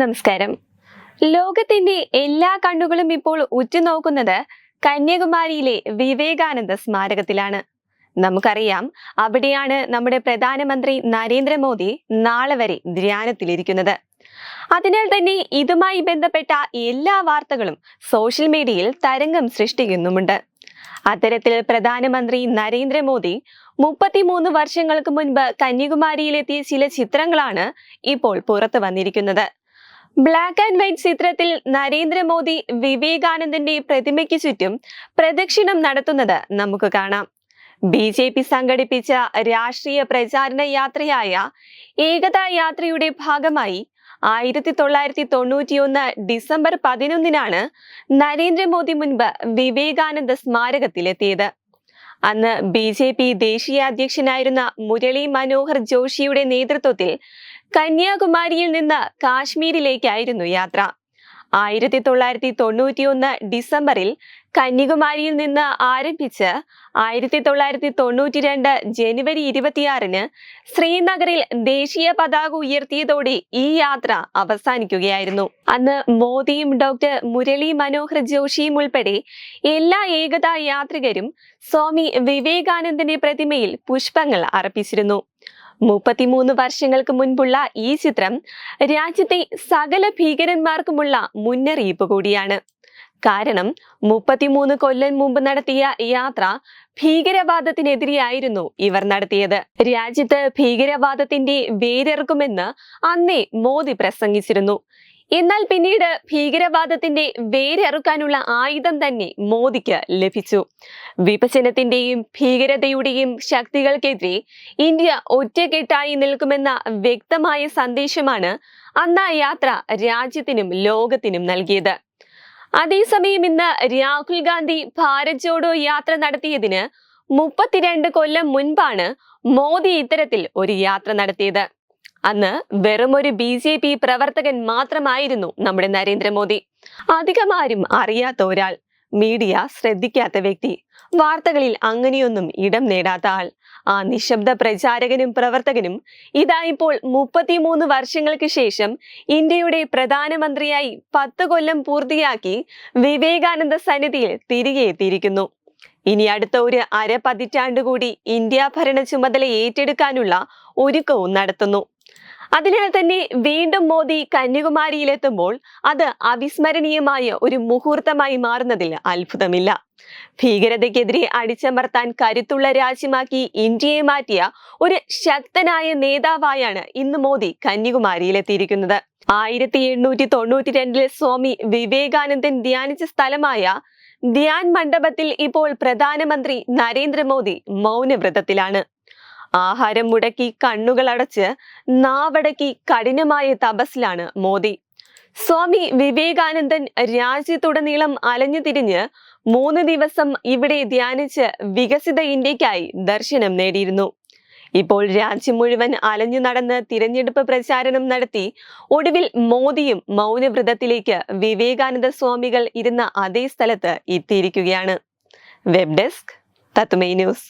നമസ്കാരം. ലോകത്തിന്റെ എല്ലാ കണ്ണുകളും ഇപ്പോൾ ഉറ്റുനോക്കുന്നത് കന്യാകുമാരിയിലെ വിവേകാനന്ദ സ്മാരകത്തിലാണ്. നമുക്കറിയാം അവിടെയാണ് നമ്മുടെ പ്രധാനമന്ത്രി നരേന്ദ്രമോദി നാളെ വരെ ധ്യാനത്തിലിരിക്കുന്നത്. അതിനാൽ തന്നെ ഇതുമായി ബന്ധപ്പെട്ട എല്ലാ വാർത്തകളും സോഷ്യൽ മീഡിയയിൽ തരംഗം സൃഷ്ടിക്കുന്നുമുണ്ട്. അത്തരത്തിൽ പ്രധാനമന്ത്രി നരേന്ദ്രമോദി മുപ്പത്തിമൂന്ന് വർഷങ്ങൾക്ക് മുൻപ് കന്യാകുമാരിയിലെത്തിയ ചില ചിത്രങ്ങളാണ് ഇപ്പോൾ പുറത്തു വന്നിരിക്കുന്നത്. ബ്ലാക്ക് ആൻഡ് വൈറ്റ് ചിത്രത്തിൽ നരേന്ദ്രമോദി വിവേകാനന്ദന്റെ പ്രതിമയ്ക്ക് ചുറ്റും പ്രദക്ഷിണം നടത്തുന്നത് നമുക്ക് കാണാം. ബി ജെ പി സംഘടിപ്പിച്ച രാഷ്ട്രീയ പ്രചാരണ യാത്രയായ ഏകതാ യാത്രയുടെ ഭാഗമായി ആയിരത്തി തൊള്ളായിരത്തി തൊണ്ണൂറ്റിയൊന്ന് ഡിസംബർ പതിനൊന്നിനാണ് നരേന്ദ്രമോദി മുൻപ് വിവേകാനന്ദ സ്മാരകത്തിലെത്തിയത്. അന്ന് ബി ജെ പി ദേശീയ അധ്യക്ഷനായിരുന്ന മുരളി മനോഹർ ജോഷിയുടെ നേതൃത്വത്തിൽ കന്യാകുമാരിയിൽ നിന്ന് കാശ്മീരിലേക്കായിരുന്നു യാത്ര. ആയിരത്തി തൊള്ളായിരത്തി തൊണ്ണൂറ്റിയൊന്ന് ഡിസംബറിൽ കന്യാകുമാരിയിൽ നിന്ന് ആരംഭിച്ച് ആയിരത്തി തൊള്ളായിരത്തി തൊണ്ണൂറ്റി രണ്ട് ജനുവരി ഇരുപത്തിയാറിന് ശ്രീനഗറിൽ ദേശീയ പതാക ഉയർത്തിയതോടെ ഈ യാത്ര അവസാനിക്കുകയായിരുന്നു. അന്ന് മോദിയും ഡോക്ടർ മുരളി മനോഹർ ജോഷിയും ഉൾപ്പെടെ എല്ലാ ഏകതാ യാത്രികരും സ്വാമി വിവേകാനന്ദന്റെ പ്രതിമയിൽ പുഷ്പങ്ങൾ അർപ്പിച്ചിരുന്നു. മുപ്പത്തിമൂന്ന് വർഷങ്ങൾക്ക് മുൻപുള്ള ഈ ചിത്രം രാജ്യത്തെ സകല ഭീകരന്മാർക്കുമുള്ള മുന്നറിയിപ്പ് കൂടിയാണ്. കാരണം മുപ്പത്തിമൂന്ന് കൊല്ലം മുമ്പ് നടത്തിയ യാത്ര ഭീകരവാദത്തിനെതിരെയായിരുന്നു ഇവർ നടത്തിയത്. രാജ്യത്ത് ഭീകരവാദത്തിന്റെ വേരെറുക്കുമെന്ന് അന്നേ മോദി പ്രസംഗിച്ചിരുന്നു. എന്നാൽ പിന്നീട് ഭീകരവാദത്തിന്റെ വേരറുക്കാനുള്ള ആയുധം തന്നെ മോദിക്ക് ലഭിച്ചു. വിഭജനത്തിന്റെയും ഭീകരതയുടെയും ശക്തികൾക്കെതിരെ ഇന്ത്യ ഒറ്റക്കെട്ടായി നിൽക്കുമെന്ന വ്യക്തമായ സന്ദേശമാണ് അന്ന് യാത്ര രാജ്യത്തിനും ലോകത്തിനും നൽകിയത്. അതേസമയം ഇന്ന് രാഹുൽ ഗാന്ധി ഭാരത് ജോഡോ യാത്ര നടത്തിയതിന് മുപ്പത്തിരണ്ട് കൊല്ലം മുൻപാണ് മോദി ഇത്തരത്തിൽ ഒരു യാത്ര നടത്തിയത്. അന്ന് വെറും ഒരു ബി ജെ പി പ്രവർത്തകൻ മാത്രമായിരുന്നു നമ്മുടെ നരേന്ദ്രമോദി. അധികമാരും അറിയാത്ത ഒരാൾ മീഡിയ ശ്രദ്ധിക്കാത്ത വ്യക്തി വാർത്തകളിൽ അങ്ങനെയൊന്നും ഇടം നേടാത്ത ആൾ. ആ നിശബ്ദ പ്രചാരകനും പ്രവർത്തകനും ഇതായിപ്പോൾ മുപ്പത്തിമൂന്ന് വർഷങ്ങൾക്ക് ശേഷം ഇന്ത്യയുടെ പ്രധാനമന്ത്രിയായി പത്ത് കൊല്ലം പൂർത്തിയാക്കി വിവേകാനന്ദ സന്നിധിയിൽ തിരികെ എത്തിയിരിക്കുന്നു. ഇനി അടുത്ത ഒരു അര പതിറ്റാണ്ട് കൂടി ഇന്ത്യ ഭരണ ചുമതല ഏറ്റെടുക്കാനുള്ള ഒരുക്കവും നടത്തുന്നു. അതിനാൽ തന്നെ വീണ്ടും മോദി കന്യാകുമാരിയിലെത്തുമ്പോൾ അത് അവിസ്മരണീയമായ ഒരു മുഹൂർത്തമായി മാറുന്നതിൽ അത്ഭുതമില്ല. ഭീകരതയ്ക്കെതിരെ അടിച്ചമർത്താൻ കരുത്തുള്ള രാജ്യമാക്കി ഇന്ത്യയെ മാറ്റിയ ഒരു ശക്തനായ നേതാവായാണ് ഇന്ന് മോദി കന്യാകുമാരിയിലെത്തിയിരിക്കുന്നത്. ആയിരത്തി എണ്ണൂറ്റി തൊണ്ണൂറ്റി രണ്ടിൽ സ്വാമി വിവേകാനന്ദൻ ധ്യാനിച്ച സ്ഥലമായ ധ്യാൻ മണ്ഡപത്തിൽ ഇപ്പോൾ പ്രധാനമന്ത്രി നരേന്ദ്രമോദി മൗനവ്രതത്തിലാണ്. ആഹാരം മുടക്കി കണ്ണുകൾ അടച്ച് നാവടക്കി കഠിനമായ തപസ്സിലാണ് മോദി. സ്വാമി വിവേകാനന്ദൻ രാജ്യത്തുടനീളം അലഞ്ഞു തിരിഞ്ഞ് മൂന്ന് ദിവസം ഇവിടെ ധ്യാനിച്ച് വികസിത ഇന്ത്യക്കായി ദർശനം നേടിയിരുന്നു. ഇപ്പോൾ രാജ്യം മുഴുവൻ അലഞ്ഞു നടന്ന് തിരഞ്ഞെടുപ്പ് പ്രചാരണം നടത്തി ഒടുവിൽ മോദിയും മൗനവ്രതത്തിലേക്ക് വിവേകാനന്ദ സ്വാമികൾ ഇരുന്ന അതേ സ്ഥലത്ത് എത്തിയിരിക്കുകയാണ്. വെബ് ഡെസ്ക് തത്തുമൈ ന്യൂസ്.